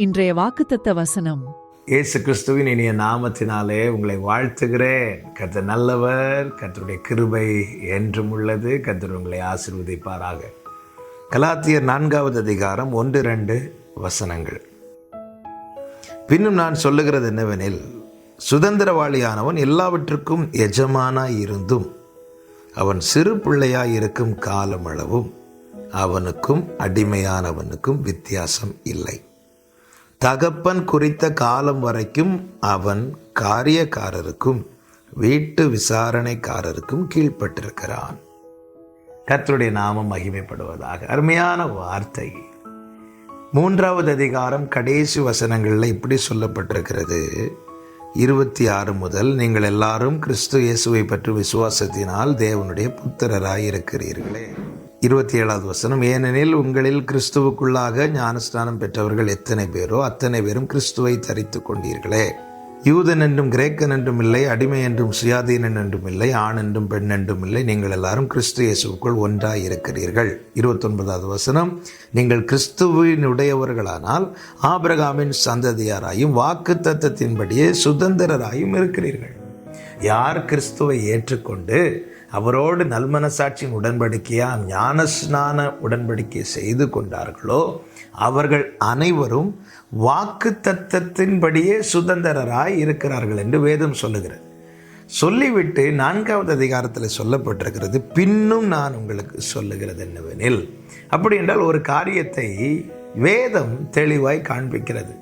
இன்றைய வாக்குத்தத்த வசனம். இயேசு கிறிஸ்துவின் இனிய நாமத்தினாலே உங்களை வாழ்த்துகிறேன். கத்த நல்லவர் கத்தருடைய கிருபை என்றும் உள்ளது கத்தர் உங்களை ஆசீர்வதிப்பாராக. கலாத்தியர் நான்காவது அதிகாரம் ஒன்று ரெண்டு வசனங்கள். பின்னும் நான் சொல்லுகிறது என்னவெனில் சுதந்திரவாளியானவன் எல்லாவற்றுக்கும் எஜமானாய் இருந்தும் அவன் சிறு பிள்ளையாய் இருக்கும் காலமளவும் அவனுக்கும் அடிமையானவனுக்கும் வித்தியாசம் இல்லை. தகப்பன் குறித்த காலம் வரைக்கும் அவன் காரியக்காரருக்கும் வீட்டு விசாரணைக்காரருக்கும் கீழ்ப்பட்டிருக்கிறான். கர்த்தருடைய நாமம் மகிமைப்படுவதாக அருமையான வார்த்தை. மூன்றாவது அதிகாரம் கடைசி வசனங்களில் இப்படி சொல்லப்பட்டிருக்கிறது. இருபத்தி ஆறு முதல் நீங்கள் எல்லாரும் கிறிஸ்து இயேசுவை பற்றி விசுவாசத்தினால் தேவனுடைய புத்திரராய் இருக்கிறீர்களே இருபத்தி ஏழாவது வசனம் ஏனெனில் உங்களில் கிறிஸ்துவுக்குள்ளாக ஞானஸ்நானம் பெற்றவர்கள் எத்தனை பேரோ அத்தனை பேரும் கிறிஸ்துவை தரித்து கொண்டீர்களே. யூதன் என்றும் கிரேக்கன் என்றும் இல்லை அடிமை என்றும் சுயாதீனன் என்றும் இல்லை ஆண் என்றும் பெண் என்றும் இல்லை. நீங்கள் எல்லாரும் கிறிஸ்து இயேசுக்குள் ஒன்றாய் இருக்கிறீர்கள். இருபத்தொன்பதாவது வசனம் நீங்கள் கிறிஸ்துவினுடையவர்களானால் ஆபிரகாமின் சந்ததியாராயும் வாக்கு தத்தத்தின்படியே சுதந்திரராயும் இருக்கிறீர்கள். யார் கிறிஸ்துவை ஏற்றுக்கொண்டு அவரோடு நல்மனசாட்சியின் உடன்படிக்கையாக ஞானஸ்நான உடன்படிக்கை செய்து கொண்டார்களோ அவர்கள் அனைவரும் வாக்கு தத்தத்தின்படியே சுதந்திரராய் இருக்கிறார்கள் என்று வேதம் சொல்லுகிறது. சொல்லிவிட்டு நான்காவது அதிகாரத்தில் சொல்லப்பட்டிருக்கிறது பின்னும் நான் உங்களுக்கு சொல்லுகிறது என்னவெனில் அப்படி என்றால் ஒரு காரியத்தை வேதம் தெளிவாய் காண்பிக்கிறது.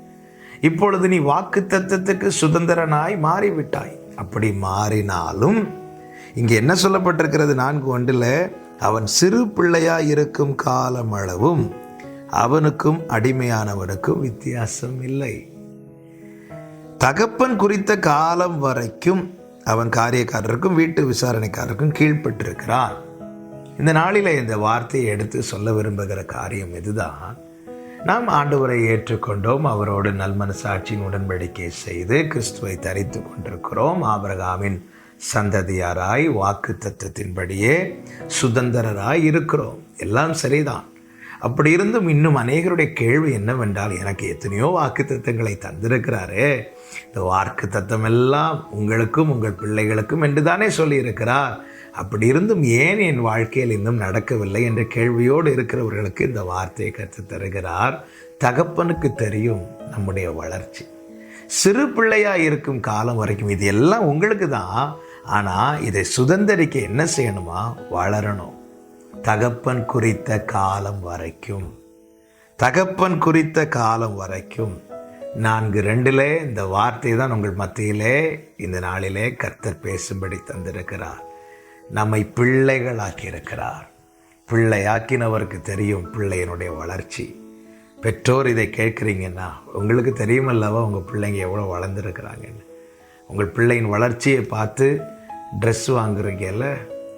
இப்பொழுது நீ வாக்கு தத்தத்துக்கு சுதந்திரனாய் மாறிவிட்டாய். அப்படி மாறினாலும் இங்கே என்ன சொல்லப்பட்டிருக்கிறது நான்கு ஒன்றில் அவன் சிறு பிள்ளையாக இருக்கும் காலமளவும் அவனுக்கும் அடிமையானவனுக்கும் வித்தியாசம் இல்லை. தகப்பன் குறித்த காலம் வரைக்கும் அவன் காரியக்காரருக்கும் வீட்டு விசாரணைக்காரருக்கும் கீழ்ப்பட்டிருக்கிறான். இந்த நாளில் இந்த வார்த்தையை எடுத்து சொல்ல விரும்புகிற காரியம் இதுதான் நாம் ஆண்டவரை ஏற்றுக்கொண்டோம் அவரோடு நல்மனசாட்சியின் உடன்படிக்கை செய்து கிறிஸ்துவை தரித்து கொண்டிருக்கிறோம். ஆபிரகாமின் சந்ததியாராய் வாக்கு தத்துவத்தின்படியே சுதந்திரராய் இருக்கிறோம். எல்லாம் சரிதான். அப்படி இருந்தும் இன்னும் அநேகருடைய கேள்வி என்னவென்றால் எனக்கு எத்தனையோ வாக்கு தத்துவங்களை தந்திருக்கிறாரு. இந்த வாக்கு தத்துவம் எல்லாம் உங்களுக்கும் உங்கள் பிள்ளைகளுக்கும் என்று தானே சொல்லியிருக்கிறார். அப்படி இருந்தும் ஏன் என் வாழ்க்கையில் இன்னும் நடக்கவில்லை என்ற கேள்வியோடு இருக்கிறவர்களுக்கு இந்த வார்த்தையை கற்றுத் தருகிறார். தகப்பனுக்கு தெரியும் நம்முடைய வளர்ச்சி. சிறு பிள்ளையாக இருக்கும் காலம் வரைக்கும் இது எல்லாம் உங்களுக்கு தான். ஆனால் இதை சுதந்திரிக்க என்ன செய்யணுமா? வளரணும். தகப்பன் குறித்த காலம் வரைக்கும். தகப்பன் குறித்த காலம் வரைக்கும். நான்கு ரெண்டிலே இந்த வார்த்தை தான் உங்கள் மத்தியிலே இந்த நாளிலே கர்த்தர் பேசும்படி தந்திருக்கிறார். நம்மை பிள்ளைகளாக்கி இருக்கிறார் பிள்ளையாக்கினவருக்கு தெரியும் பிள்ளையினுடைய வளர்ச்சி. பெற்றோர் இதை கேட்குறீங்கன்னா உங்களுக்கு தெரியுமல்லவா உங்கள் பிள்ளைங்க எவ்வளோ வளர்ந்துருக்கிறாங்கன்னு? உங்கள் பிள்ளையின் வளர்ச்சியை பார்த்து ட்ரெஸ் வாங்குறீங்கல்ல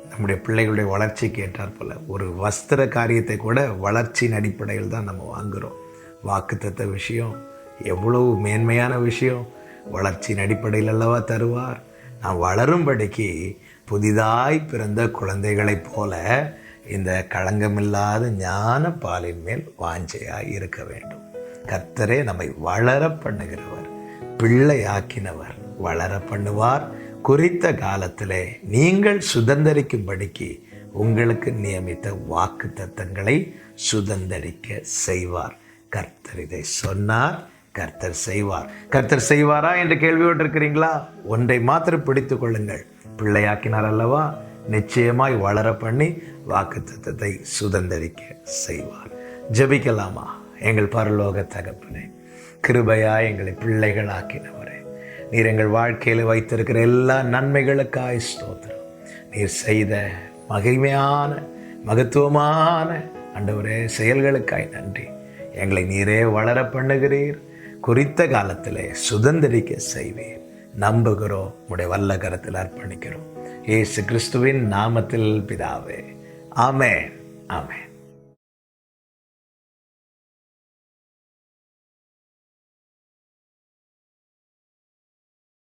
நம்முடைய பிள்ளைகளுடைய வளர்ச்சி கேட்டார் போல் ஒரு வஸ்திர காரியத்தை கூட வளர்ச்சியின் அடிப்படையில் தான் நம்ம வாங்குகிறோம் வாக்குத்தத்த விஷயம் எவ்வளவு மேன்மையான விஷயம் வளர்ச்சியின் அடிப்படையில் அல்லவா தருவார்? நான் வளரும்படிக்கு புதிதாய் பிறந்த குழந்தைகளைப் போல இந்த களங்கமில்லாத ஞான பாலின் மேல் வாஞ்சையாய் இருக்க வேண்டும். கர்த்தரே நம்மை வளர பண்ணுகிறவர் பிள்ளையாக்கினவர் வளர பண்ணுவார். குறித்த காலத்திலே நீங்கள் சுதந்திரிக்கும்படிக்கு உங்களுக்கு நியமித்த வாக்கு தத்தங்களை சுதந்திரிக்க செய்வார். கர்த்தர் இதை சொன்னார் கர்த்தர் செய்வார். கர்த்தர் செய்வாரா என்று கேள்வியோடு இருக்கிறீங்களா ஒன்றை மாத்திரம் பிடித்து கொள்ளுங்கள். பிள்ளையாக்கினார் அல்லவா நிச்சயமாய் வளர பண்ணி வாக்கு சுதந்திரிக்க செய்வார். ஜெபிக்கலாமா? எங்கள் பரலோக தகப்பனே கிருபையா எங்களை பிள்ளைகள் ஆக்கினவரே நீர் எங்கள் வாழ்க்கையில் வைத்திருக்கிற எல்லா நன்மைகளுக்காய் ஸ்தோத்திரம். நீர் செய்த மகிமையான மகத்துவமான அண்டவரே செயல்களுக்காய் நன்றி. எங்களை நீரே வளர பண்ணுகிறீர் குறித்த காலத்திலே சுதந்திரிக்க செய்வீர். நம்புகிறோம். உடைய வல்ல கரத்தில் அர்ப்பணிக்கிறோம். ஏசு கிறிஸ்துவின் நாமத்தில் பிதாவே. ஆமே ஆமே